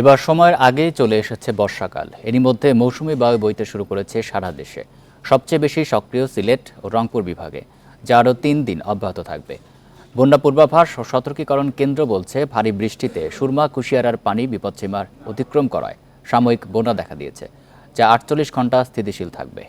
এবার সময়ের আগে চলে এসেছে বর্ষাকাল। এরই মধ্যে মৌসুমি বায়ু বইতে শুরু করেছে সারা দেশে। সবচেয়ে বেশি সক্রিয় সিলেট ও রংপুর বিভাগে, যা আরও তিন দিন অব্যাহত থাকবে। বন্যা পূর্বাভাস ও সতর্কীকরণ কেন্দ্র বলছে, ভারী বৃষ্টিতে সুরমা, কুশিয়ারার পানি বিপদসীমার অতিক্রম করায় সাময়িক বন্যা দেখা দিয়েছে, যা আটচল্লিশ ঘণ্টা স্থিতিশীল থাকবে।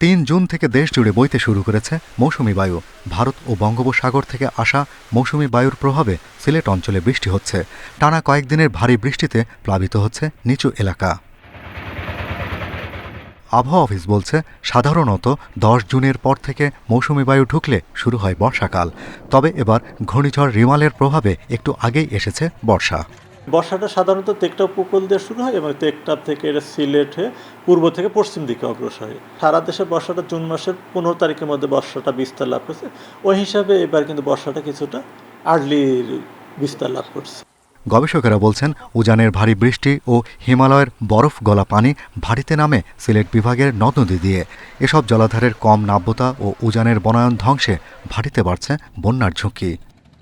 তিন জুন থেকে দেশ জুড়ে বইতে শুরু করেছে মৌসুমি বায়ু। ভারত ও বঙ্গোপসাগর থেকে আসা মৌসুমি বায়ুর প্রভাবে সিলেট অঞ্চলে বৃষ্টি হচ্ছে। টানা কয়েকদিনের ভারী বৃষ্টিতে প্লাবিত হচ্ছে নিচু এলাকা। আবহাওয়া অফিস বলছে, সাধারণত দশ জুনের পর থেকে মৌসুমি বায়ু ঢুকলে শুরু হয় বর্ষাকাল। তবে এবার ঘূর্ণিঝড় রিমালের প্রভাবে একটু আগেই এসেছে বর্ষা। বর্ষাটা সাধারণত তেকটা উপকূল দিয়ে শুরু হয় এবং তেকটা থেকে এটা সিলেট হয়ে পূর্ব থেকে পশ্চিম দিকে অগ্রসর হয়। সারা দেশে বর্ষাটা জুন মাসের পনেরো তারিখের মধ্যে বর্ষাটা বিস্তার লাভ করছে। ওই হিসাবে এবার কিন্তু বর্ষাটা কিছুটা আর্লি বিস্তার লাভ করছে। গবেষকেরা বলছেন উজানের ভারী বৃষ্টি ও হিমালয়ের বরফ গলা পানি ভারীতে নামে সিলেট বিভাগের নদ নদী দিয়ে। এসব জলাধারের কম নাব্যতা ও উজানের বনায়ন ধ্বংসে ভারীতে বাড়ছে বন্যার ঝুঁকি।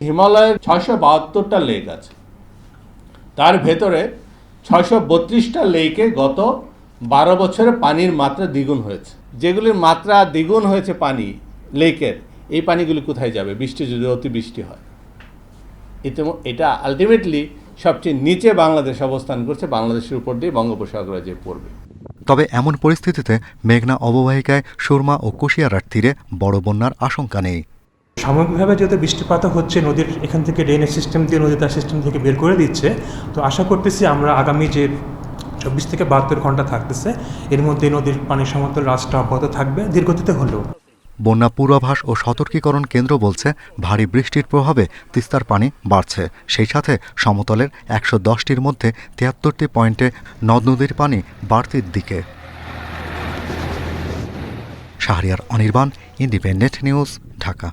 হিমালয়ের ছয়শো বাহাত্তরটা লেক আছে। তার ভেতরে ছয়শো বত্রিশটা লেকে গত বারো বছরে পানির মাত্রা দ্বিগুণ হয়েছে। যেগুলির মাত্রা দ্বিগুণ হয়েছে পানি, লেকের, এই পানিগুলি কোথায় যাবে? বৃষ্টি যদি অতিবৃষ্টি হয়। এতে এটা আলটিমেটলি সবচেয়ে নিচে বাংলাদেশ অবস্থান করছে, বাংলাদেশের উপর দিয়ে বঙ্গোপসাগরে যে পড়বে। তবে এমন পরিস্থিতিতে মেঘনা অববাহিকায় সুরমা ও কুশিয়ারার তীরে বড় বন্যার আশঙ্কা নেই। সামগ্রিকভাবে যেহেতু বৃষ্টিপাত হচ্ছে, নদীর এখান থেকে ড্রেনেজ সিস্টেম দিয়ে নদী তার সিস্টেম থেকে বের করে দিচ্ছে, তো আশা করতেছি আমরা আগামী যে চব্বিশ থেকে বাহাত্তর ঘণ্টা থাকতেছে, এর মধ্যে নদীর পানির সমতল রাস্তা অব্যাহত থাকবে দীর্ঘতিতে হলেও। বন্যা পূর্বাভাস ও সতর্কীকরণ কেন্দ্র বলছে, ভারী বৃষ্টির প্রভাবে তিস্তার পানি বাড়ছে। সেই সাথে সমতলের একশো দশটির মধ্যে তিয়াত্তরটি পয়েন্টে নদ নদীর পানি বাড়তির দিকে। Shahriar Anirban, independent news, Dhaka.